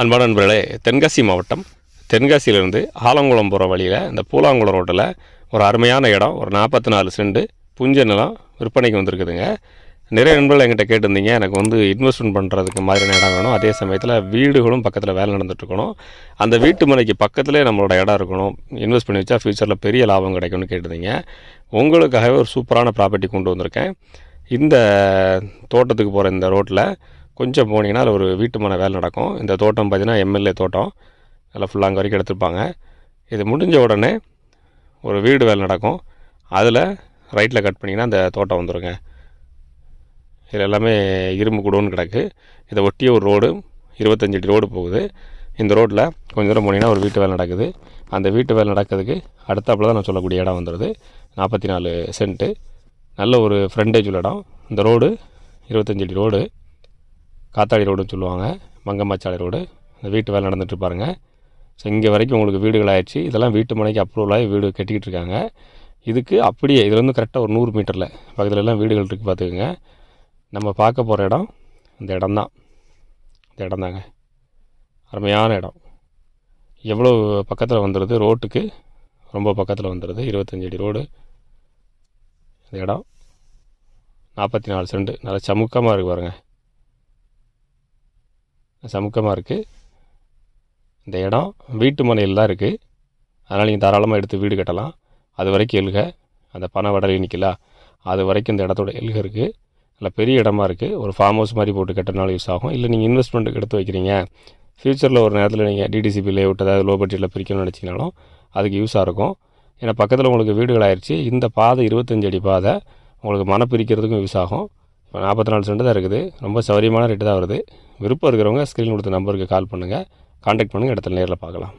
அன்பான நண்பர்களே தென்காசி மாவட்டம் தென்காசியிலிருந்து ஆலங்குளம் போகிற வழியில் இந்த பூலாங்குளம் ரோட்டில் ஒரு அருமையான இடம் ஒரு நாற்பத்தி நாலு செண்டு புஞ்ச நிலம் விற்பனைக்கு வந்திருக்குதுங்க. நிறைய நண்பர்கள் என்கிட்ட கேட்டிருந்தீங்க எனக்கு வந்து இன்வெஸ்ட்மெண்ட் பண்ணுறதுக்கு மாதிரியான இடம் வேணும். அதே சமயத்தில் வீடுகளும் பக்கத்தில் வேலை நடந்துகிட்ருக்கணும் அந்த வீட்டு மனைக்கு பக்கத்துலேயே நம்மளோட இடம் இருக்கணும். இன்வெஸ்ட் பண்ணி வச்சா ஃப்யூச்சரில் பெரிய லாபம் கிடைக்கும்னு கேட்டிருந்தீங்க. உங்களுக்காகவே ஒரு சூப்பரான ப்ராப்பர்ட்டி கொண்டு வந்திருக்கேன். இந்த தோட்டத்துக்கு போகிற இந்த ரோட்டில் கொஞ்சம் போனீங்கன்னா அதில் ஒரு வீட்டு வேலை நடக்கும். இந்த தோட்டம் பார்த்தீங்கன்னா எம்எல்ஏ தோட்டம். நல்லா ஃபுல்லாக அங்கே வரைக்கும் எடுத்திருப்பாங்க. இது முடிஞ்ச உடனே ஒரு வீடு வேலை நடக்கும். அதில் ரைட்டில் கட் பண்ணிங்கன்னா அந்த தோட்டம் வந்துடுங்க இது எல்லாமே இரும்பு குடோன்னு கிடக்கு. இதை ஒட்டிய ஒரு ரோடு இருபத்தஞ்சு அடி ரோடு போகுது. இந்த ரோட்டில் கொஞ்சம் தூரம் போனீங்கன்னா ஒரு வீட்டு வேலை நடக்குது. அந்த வீட்டு வேலை நடக்கிறதுக்கு அடுத்தாப்பில் தான் நான் சொல்லக்கூடிய இடம் வந்துடுது நாற்பத்தி நாலு சென்ட்டு நல்ல ஒரு ஃப்ரண்டேஜ் உள்ள இடம். இந்த ரோடு இருபத்தஞ்சு அடி ரோடு காத்தாடி ரோடுன்னு சொல்லுவாங்க மங்கம்மாச்சாலை ரோடு. இந்த வீட்டு வேலை நடந்துட்டு பாருங்க. ஸோ இங்கே வரைக்கும் உங்களுக்கு வீடுகள் ஆயிடுச்சு. இதெல்லாம் வீட்டு மனைக்கு அப்ரூவல் ஆகி வீடு கட்டிக்கிட்டு இருக்காங்க. இதுக்கு அப்படியே இதுலேருந்து கரெக்டாக ஒரு நூறு மீட்டரில் பக்கத்துலலாம் வீடுகள் இருக்குது பார்த்துக்கோங்க. நம்ம பார்க்க போகிற இடம் இந்த இடம் தான். இந்த இடம் தாங்க. அருமையான இடம். எவ்வளோ பக்கத்தில் வந்துடுது ரோட்டுக்கு ரொம்ப பக்கத்தில் வந்துடுது இருபத்தஞ்சு அடி ரோடு. இந்த இடம் நாற்பத்தி நாலு செண்டு நல்லா சமுக்கமாக இருக்குது பாருங்கள் சமுக்கமாக இருக்குது இந்த இடம் வீட்டு மனையில் தான் இருக்குது அதனால் நீங்கள் தாராளமாக எடுத்து வீடு கட்டலாம். அது வரைக்கும் எழுக. அந்த பண வடலை நிற்கல அது வரைக்கும் இந்த இடத்தோட எழுக இருக்குது நல்ல பெரிய இடமா இருக்குது ஒரு ஃபார்ம் ஹவுஸ் மாதிரி போட்டு கட்டினாலும் யூஸ் ஆகும். இல்லை நீங்கள் இன்வெஸ்ட்மெண்ட்டுக்கு எடுத்து வைக்கிறீங்க. ஃப்யூச்சரில் ஒரு நேரத்தில் நீங்கள் டிடிசிபி லேஅவுட் ஏதாவது லோ பட்ஜெட்டில் பிரிக்கணும்னு நினச்சிங்கனாலும் அதுக்கு யூஸாக இருக்கும். ஏன்னா பக்கத்தில் உங்களுக்கு வீடுகள் ஆயிடுச்சு இந்த பாதை இருபத்தஞ்சு அடி பாதை. உங்களுக்கு மன பிரிக்கிறதுக்கும் யூஸ் ஆகும். இப்போ நாற்பத்தி நாலு சென்ட் தான் இருக்குது. ரொம்ப சௌரியமான ரேட்டு தான் வருது. விருப்பம் இருக்கிறவங்க ஸ்க்ரீன் கொடுத்த நம்பருக்கு கால் பண்ணுங்கள் காண்டாக்ட் பண்ணுங்கள் இடத்துல நேரில் பார்க்கலாம்.